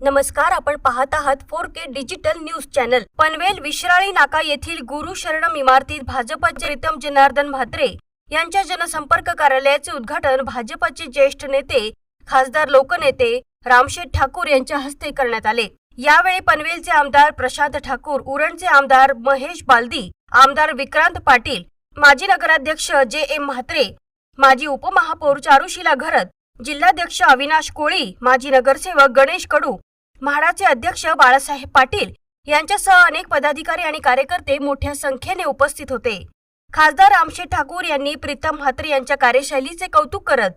नमस्कार आपण पाहत आहात four K digital news channel. Panvel Vishrali नाका येथील गुरु शरणम इमारतीत भाजपचे प्रीतम जनार्दन म्हात्रे यांच्या जनसंपर्क कार्यालयाचे उद्घाटन भाजपचे ज्येष्ठ नेते खासदार लोकनेते रामशेठ ठाकूर यांच्या हस्ते करण्यात आले. यावेळी पनवेलचे आमदार प्रशांत ठाकूर उरणचे आमदार महेश बालदी आमदार विक्रांत पाटील माजी नगराध्यक्ष जे एम म्हात्रे माजी उपमहापौर चारुशिला घरत जिल्हाध्यक्ष अविनाश कोळी माजी नगरसेवक गणेश कडू म्हाडाचे अध्यक्ष बाळासाहेब पाटील यांच्यासह अनेक पदाधिकारी आणि कार्यकर्ते मोठ्या संख्येने उपस्थित होते. खासदार रामशेठ ठाकूर यांनी प्रीतम म्हात्रे यांच्या कार्यशैलीचे कौतुक करत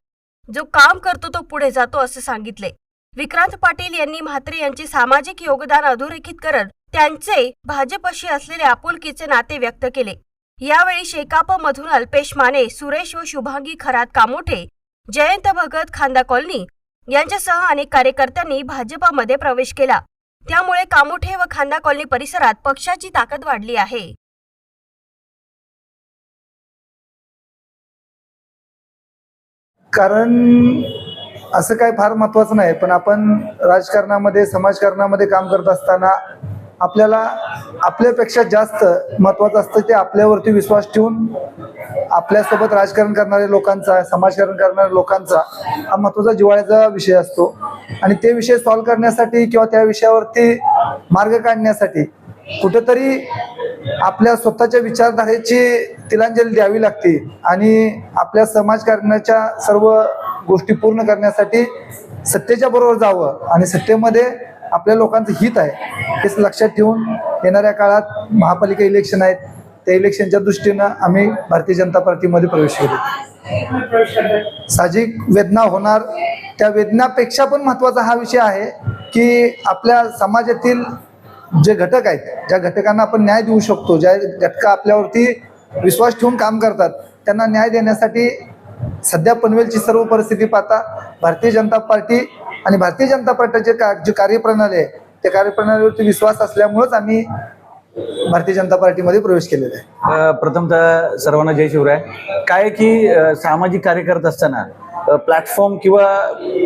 जो काम करतो तो पुढे जातो असे सांगितले. विक्रांत पाटील यांनी म्हात्रे यांचे सामाजिक योगदान अधोरेखित करत त्यांचे भाजपशी असलेले आपुलकीचे नाते व्यक्त केले. यावेळी शेकाप मधून अल्पेश माने सुरेश व शुभांगी खरात कामोठे जयंत भगत खांदा कॉलनी यांच्यासह अनेक कार्यकर्त्यांनी भाजपमध्ये प्रवेश केला. त्यामुळे कामोठे व खांदा कॉलनी परिसरात पक्षाची ताकद वाढली आहे. कारण असं काय फार महत्वाचं नाही पण आपण राजकारणामध्ये समाजकारणामध्ये काम करत असताना आपल्याला आपल्यापेक्षा जास्त महत्वाचं असतं ते आपल्यावरती विश्वास ठेवून आपल्यासोबत राजकारण करणाऱ्या लोकांचा समाजकारण करणाऱ्या लोकांचा हा महत्त्वाचा जिव्हाळ्याचा विषय असतो. आणि ते विषय सॉल्व्ह करण्यासाठी किंवा त्या विषयावरती मार्ग काढण्यासाठी कुठेतरी आपल्या स्वतःच्या विचारधारेची तिलांजली द्यावी लागते आणि आपल्या समाजकारणाच्या सर्व गोष्टी पूर्ण करण्यासाठी सत्तेच्या बरोबर जावं आणि सत्तेमध्ये आपल्या लोकांचं हित आहे. हेच लक्षात ठेवून येणाऱ्या काळात महापालिका इलेक्शन आहेत. त्या इलेक्शनच्या दृष्टीनं आम्ही भारतीय जनता पार्टीमध्ये प्रवेश केलो. साहजिक वेदना होणार. त्या वेदनापेक्षा पण महत्त्वाचा हा विषय आहे की आपल्या समाजातील जे घटक आहेत ज्या घटकांना आपण न्याय देऊ शकतो ज्या घटक आपल्यावरती विश्वास ठेवून काम करतात त्यांना न्याय देण्यासाठी सध्या पनवेलची सर्व परिस्थिती पाहता भारतीय जनता पार्टी आणि भारतीय जनता पार्टीचे का जी कार्यप्रणाली आहे त्या कार्यप्रणालीवरती विश्वास असल्यामुळेच आम्ही भारतीय जनता पार्टीमध्ये प्रवेश केलेला आहे. प्रथमतः सर्वांना जय शिवराय. काय आहे की सामाजिक कार्य करत असताना प्लॅटफॉर्म किंवा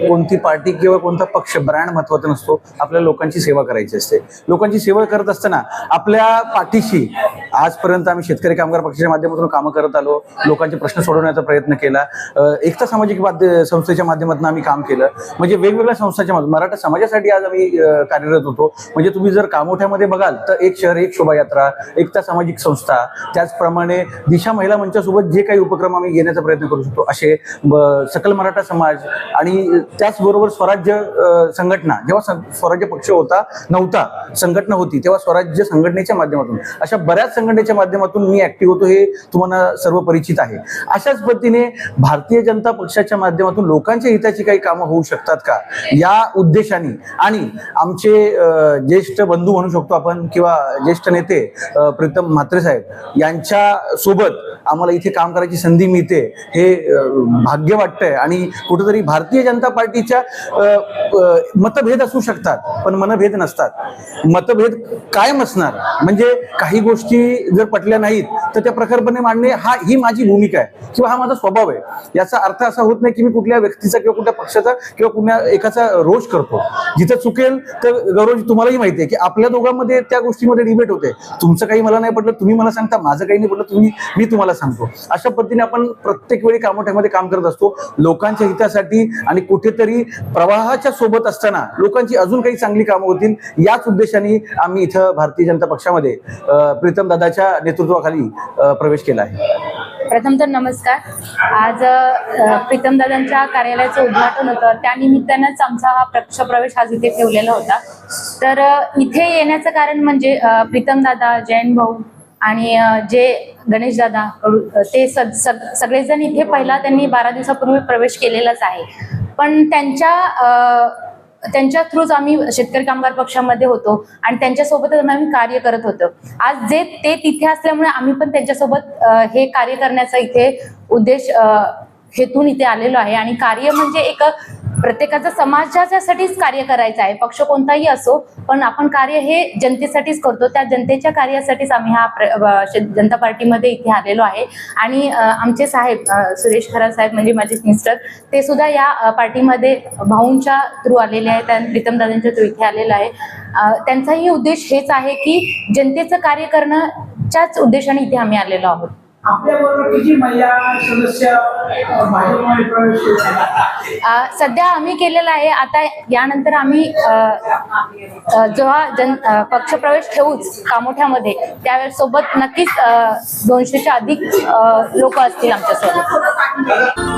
कोणती पार्टी किंवा कोणता पक्ष ब्रँड महत्त्वाचा नसतो. आपल्या लोकांची सेवा करायची असते. लोकांची सेवा करत असताना आपल्या पाठीशी आजपर्यंत आम्ही शेतकरी कामगार पक्षाच्या माध्यमातून कामं करत आलो. लोकांचे प्रश्न सोडवण्याचा प्रयत्न केला. एकता सामाजिक माध्य संस्थेच्या माध्यमातून आम्ही काम केलं. म्हणजे वेगवेगळ्या संस्थांच्या माध्यमातून. मराठा समाजासाठी आज आम्ही कार्यरत होतो. म्हणजे तुम्ही जर कामोठ्यामध्ये बघाल तर एक शहर एक शोभायात्रा एकता सामाजिक संस्था त्याचप्रमाणे दिशा महिला मंचासोबत जे काही उपक्रम आम्ही घेण्याचा प्रयत्न करू शकतो असे सकल मराठा समाज आणि त्याचबरोबर स्वराज्य संघटना जेव्हा सं- स्वराज्य पक्ष होता नव्हता संघटना होती तेव्हा स्वराज्य संघटनेच्या माध्यमातून अशा बऱ्याच संघटनेच्या माध्यमातून मी ऍक्टिव्ह होतो हे तुम्हाला सर्व परिचित आहे. अशाच पद्धतीने भारतीय जनता पक्षाच्या माध्यमातून लोकांच्या हिताची काही कामं होऊ शकतात का? या उद्देशाने आणि आमचे ज्येष्ठ बंधू म्हणू शकतो आपण किंवा ज्येष्ठ नेते प्रीतम म्हात्रे साहेब यांच्या सोबत आम्हाला इथे काम करायची संधी मिळते हे भाग्य वाटतंय. आणि कुठेतरी भारतीय जनता पार्टीच्या मतभेद असू शकतात पण मनभेद नसतात. मतभेद कायम असणार. म्हणजे काही गोष्टी जर पटल्या नाहीत तर त्या प्रखरपणे मांडणे हा ही माझी भूमिका आहे किंवा हा माझा स्वभाव आहे. याचा अर्थ असा होत नाही की मी कुठल्या व्यक्तीचा किंवा कुठल्या पक्षाचा किंवा कुठल्या एकाचा रोष करतो. जिथं चुकेल तर गौरवजी तुम्हालाही माहिती आहे की आपल्या दोघांमध्ये त्या गोष्टीमध्ये डिबेट होते. तुमचं काही मला नाही पटलं तुम्ही मला सांगता माझं काही नाही पडलं तुम्ही मी तुम्हाला सांगतो. अशा पद्धतीने आपण प्रत्येक वेळी कामोठ्यामध्ये काम करत असतो. लोकांच्या हितासाठी आणि कुठेतरी प्रवाहाच्या सोबत असताना लोकांची अजून काही चांगली कामं होतील याच उद्देशाने आम्ही इथं भारतीय जनता पक्षामध्ये प्रीतम दादाच्या नेतृत्वाखाली प्रवेश केला आहे. प्रथम तर नमस्कार. आज प्रीतमदादांच्या कार्यालयाचं उद्घाटन होतं. त्यानिमित्तानंच आमचा हा पक्ष प्रवेश आज इथे ठेवलेला होता. तर इथे येण्याचं कारण म्हणजे प्रीतमदादा जैन भाऊ आणि जे गणेशदादा कडू ते स सग- सगळेजण इथे पहिला त्यांनी बारा दिवसापूर्वी प्रवेश केलेलाच आहे. पण त्यांच्या त्यांच्या थ्रूच आम्ही शेतकरी कामगार पक्षामध्ये होतो आणि त्यांच्यासोबतच आम्ही कार्य करत होतो. आज जे ते तिथे असल्यामुळे आम्ही पण त्यांच्यासोबत हे कार्य करण्याचा इथे उद्देश हेतून इथे आलेलो आहे. आणि कार्य म्हणजे एक प्रत्येकाचं समाजासाठीच कार्य करायचं आहे पक्ष कोणताही असो पण आपण कार्य हे जनतेसाठीच करतो. त्या जनतेच्या कार्यासाठीच आम्ही हा जनता पार्टीमध्ये इथे आलेलो आहे. आणि आमचे साहेब सुरेश खरा साहेब म्हणजे माझे मिस्टर ते सुद्धा या पार्टीमध्ये भाऊंच्या थ्रू आलेले आहेत आणि प्रीतमदादांच्या थ्रू इथे आलेलं आहे. त्यांचाही उद्देश हेच आहे की जनतेचं कार्य करण्याच्याच उद्देशाने इथे आम्ही आलेलो आहोत. किती महिला सदस्य भाजपमध्ये प्रवेश सध्या आम्ही केलेलं आहे आता यानंतर आम्ही अ, जेव्हा जन पक्षप्रवेश ठेवूच कामोठ्यामध्ये त्यावेळेस सोबत नक्कीच दोनशेच्या अधिक लोक असतील आमच्यासोबत.